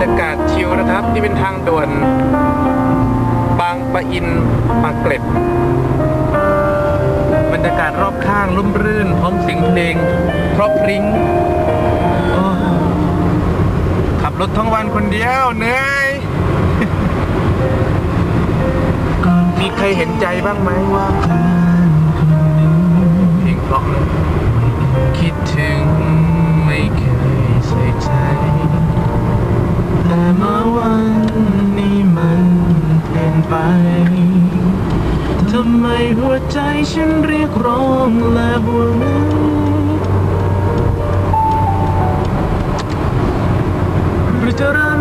ประทับ ที่เป็นทางด่วน บางปะอินปากเกร็ดบรรยากาศรอบข้างลุ่มรื่น พร้อมเสียงเพลงเพราะพริ้งขับรถทั้งวันคนเดียวเหนื่อยมีใครเห็นใจบ้างไหมว่า ไป ทำไมหัวใจฉันเรียกร้องและห่วงหรือจะเริ่ม